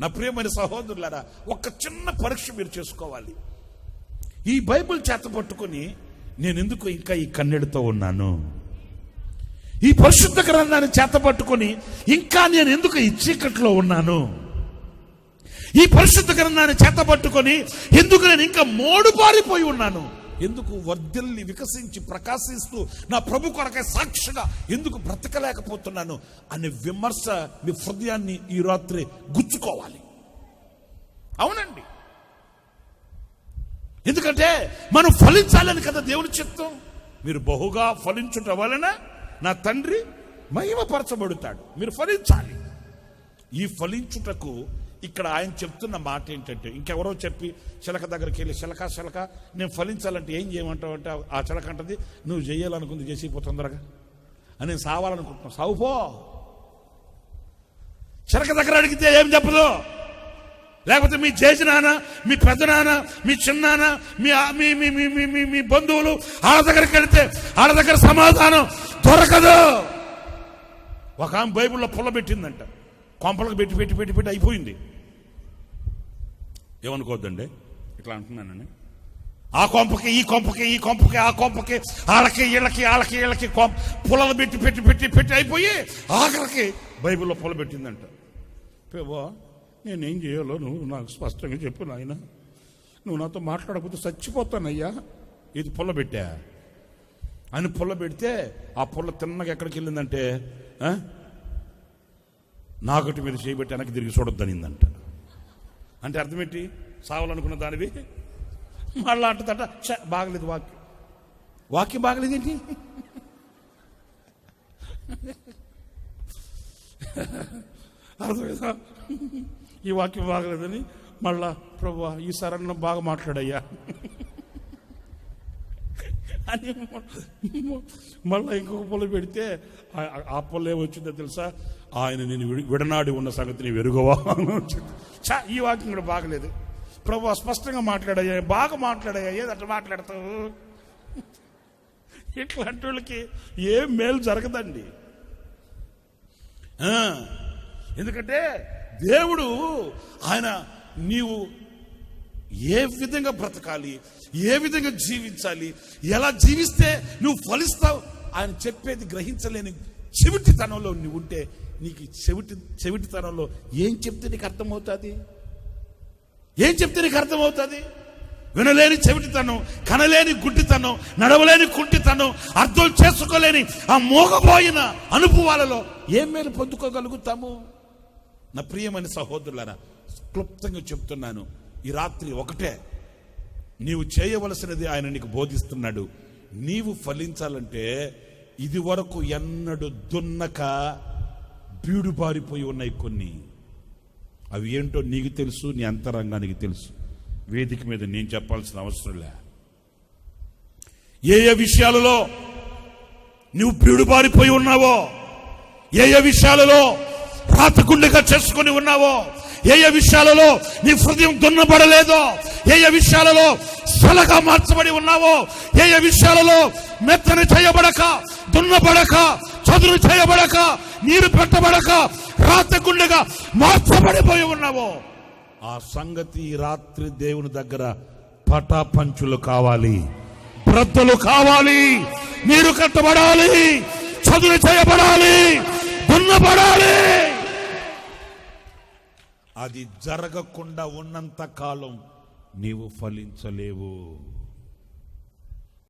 నా ప్రియమైన సహోదరులారా ఒక చిన్న పరీక్ష మీరు చేసుకోవాలి. ఈ బైబిల్ చేత పట్టుకొని నేను ఎందుకు ఇంకా ఈ కన్నెడితో ఉన్నాను? ఈ పరిశుద్ధ గ్రంథాన్ని చేత పట్టుకొని ఇంకా నేను ఎందుకు ఈ చీకట్లో ఉన్నాను? ఈ పరిశుద్ధ గ్రంథాన్ని చేత పట్టుకొని ఎందుకు నేను ఇంకా మోడుపారిపోయి ఉన్నాను? ఎందుకు వర్ధిల్లి వికసించి ప్రకాశిస్తూ నా ప్రభు కొరకే సాక్షిగా ఎందుకు బ్రతకలేకపోతున్నాను అనే విమర్శ మీ హృదయాన్ని ఈ రాత్రి గుచ్చుకోవాలి. అవునండి. ఎందుకంటే మనం ఫలించాలని కదా దేవుని చిత్తం. మీరు బహుగా ఫలించుట వలన నా తండ్రి మహిమపరచబడుతాడు. మీరు ఫలించాలి. ఈ ఫలించుటకు ఇక్కడ ఆయన చెప్తున్న మాట ఏంటంటే ఇంకెవరో చెప్పి చిలక దగ్గరికి వెళ్ళి చిలక చిలక నేను ఫలించాలంటే ఏం చేయమంటావు అంటే ఆ చిలక అంటది నువ్వు చేయాలనుకుంది చేసిపో తొందరగా. అని నేను సావాలనుకుంటున్నావు సావుపో చిలక దగ్గర అడిగితే ఏం చెప్పదు? లేకపోతే మీ చేసినాన మీ పెద్దనాన్న మీ చిన్నాన్న మీ ఆ- మీ మీ మీ మీ మీ బంధువులు ఆడ దగ్గరికి వెళితే ఆడ దగ్గర సమాధానం దొరకదు. ఒక ఆమె బైబిల్లో పుల్ల పెట్టిందంట. కొంపలకు పెట్టి పెట్టి పెట్టి పెట్టి అయిపోయింది. ఏమనుకోవద్దండి? ఇట్లా అంటున్నానని ఆ కొంపకి ఈ కొంపకి ఈ కొంపకి ఆ కొంపకి ఆళ్ళకి వీళ్ళకి వాళ్ళకి వీళ్ళకి కొంప పుల్లలు పెట్టి పెట్టి పెట్టి పెట్టి అయిపోయి ఆఖరికి బైబిల్లో పుల్ల పెట్టిందంట. పేవా నేనేం చేయాలో నువ్వు నాకు స్పష్టంగా చెప్పు నాయన. నువ్వు నాతో మాట్లాడకపోతే చచ్చిపోతానయ్యా. ఇది పుల్ల పెట్టా. అని పుల్ల పెడితే ఆ పుల్ల తిన్నగా ఎక్కడికి వెళ్ళిందంటే నాకటి మీరు మీద చేయబెట్టి వెనక్కి తిరిగి చూడొద్దనిందంట అంటే అర్థమేంటి? సావాలనుకున్న దానివి మళ్ళా అంటుందట బాగలేదు వాక్యం. వాక్యం బాగలేదేంటి అర్థమైందా? ఈ వాక్యం బాగలేదని మళ్ళా ప్రభు ఈ సరణ బాగా మాట్లాడయ్యా. అని మళ్ళీ ఇంకొక పొల పెడితే ఆ- ఆ పొల ఏమొచ్చిందో తెలుసా? ఆయన నేను విడనాడి ఉన్న సంగతిని వెరుగవా అని వచ్చింది. చా ఈ వాక్యం కూడా బాగలేదు. ప్రభు స్పష్టంగా మాట్లాడయ్యా బాగా మాట్లాడయ్యా ఏదంటే మాట్లాడతావు? ఇట్లాంటి వాళ్ళకి ఏం మేలు జరగదండి. ఎందుకంటే దేవుడు ఆయన నీవు ఏ విధంగా బ్రతకాలి? ఏ విధంగా జీవించాలి? ఎలా జీవిస్తే నువ్వు ఫలిస్తావు? ఆయన చెప్పేది గ్రహించలేని చెవిటితనంలో నువ్వు ఉంటే నీకు చెవిటి చెవిటితనంలో ఏం చెప్తే నీకు అర్థమవుతుంది? ఏం చెప్తే నీకు అర్థమవుతుంది? వినలేని చెవిటితనం కనలేని గుడ్డితనం నడవలేని కుంటితనం అర్థం చేసుకోలేని ఆ మోగబోయిన అనుభవాలలో ఏం మేలు పొందుకోగలుగుతాము? నా ప్రియమైన సహోదరులారా క్లుప్తంగా చెప్తున్నాను. ఈ రాత్రి ఒకటే. నీవు చేయవలసినది ఆయన నీకు బోధిస్తున్నాడు. నీవు ఫలించాలంటే ఇది వరకు ఎన్నడు దున్నక బీడుబారిపోయి ఉన్నాయి కొన్ని. అవి ఏంటో నీకు తెలుసు నీ అంతరంగానికి తెలుసు. వేదిక మీద నేను చెప్పాల్సిన అవసరం లే. ఏ ఏ విషయాలలో నువ్వు బీడుబారిపోయి ఉన్నావో ఏ ఏ విషయాలలో రాతకుండగా చేసుకుని ఉన్నావో ఏ ఏ విషయాలలో నీ హృదయం దున్నబడలేదో ఏ ఏ విషయాలలో సలగా మార్చబడి ఉన్నావో ఏ ఏ విషయాలలో మెత్తని చేయబడక దున్నబడక చదురు చేయబడక నీరు పెట్టబడక రాతగుండగా మార్చబడిపోయి ఉన్నావో. ఆ సంగతి రాత్రి దేవుని దగ్గర పటాపంచులు కావాలి బ్రద్దలు కావాలి నీరు కట్టబడాలి చదువు చేయబడాలి దున్నబడాలి. అది జరగకుండా ఉన్నంత కాలం నీవు ఫలించలేవు.